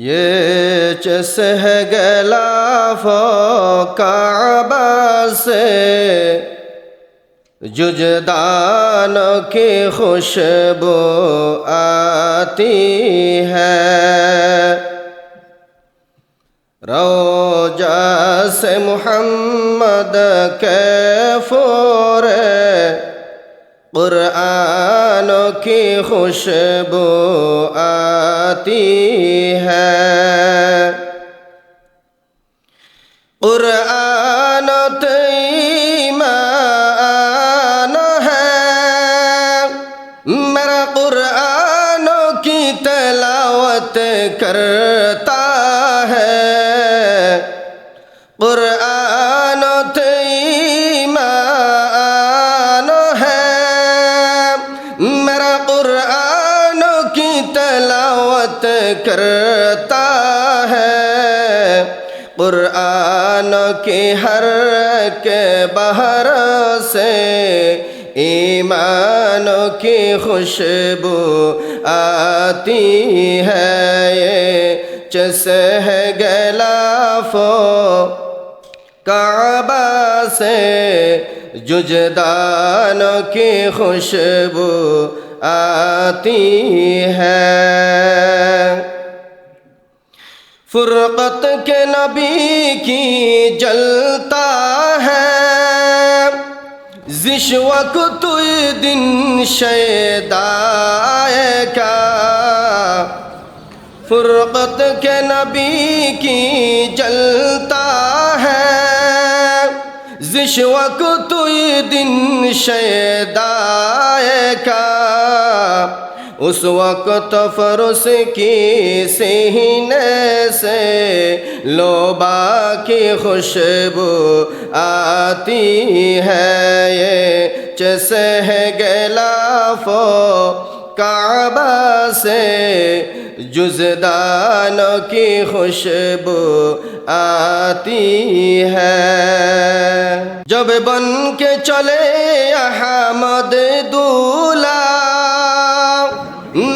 یہ چس ہے گلاف کعبہ سے ججدان کی خوشبو آتی ہے۔ روجہ سے محمد کے فورے قرآن کی خوشبو آتی ہے قرآن تیمان ہے میرا قرآن کی تلاوت کرتا میرا قرآن کی تلاوت کرتا ہے۔ قرآن کی ہر کے بہر سے ایمان کی خوشبو آتی ہے۔ یہ چس ہے گلافو کعبہ سے ججدان کی خوشبو آتی ہے۔ فرقت کے نبی کی جلتا ہے۔ زشوک تو دن شیدائے کا فرقت کے نبی کی جلتا ہے زشوک تو دن شیدائے کا اس وقت فرس کی سینے سے لوبا کی خوشبو آتی ہے۔ یہ چس ہے گلافو کعبہ سے جزدان کی خوشبو آتی ہے۔ জব বনকে চলে আহমদ দুলা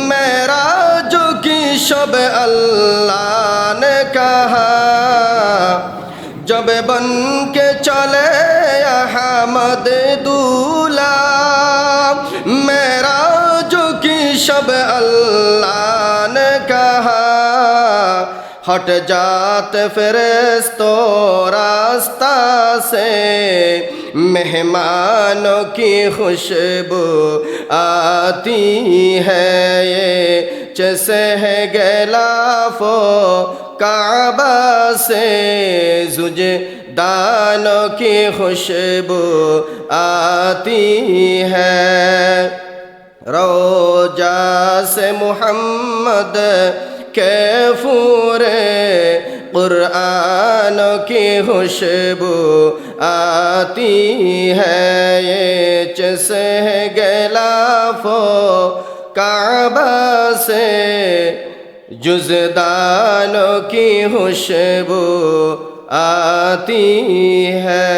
মেরা জো কি সব আল্লাহ নে কাহা জব বনকে চলে আহমদ দুলা মেরা জো কি সব আল্লাহ ہٹ جات فرستو راستہ سے۔ مہمانوں کی خوشبو آتی ہے یہ۔ چس ہے گلافو کعبہ سے۔ زج دانوں کی خوشبو آتی ہے۔ روجہ سے محمد کے فورے قرآن کی خوشبو آتی ہے، یہ چس گلافو کعبہ سے۔ جزدانوں کی خوشبو آتی ہے۔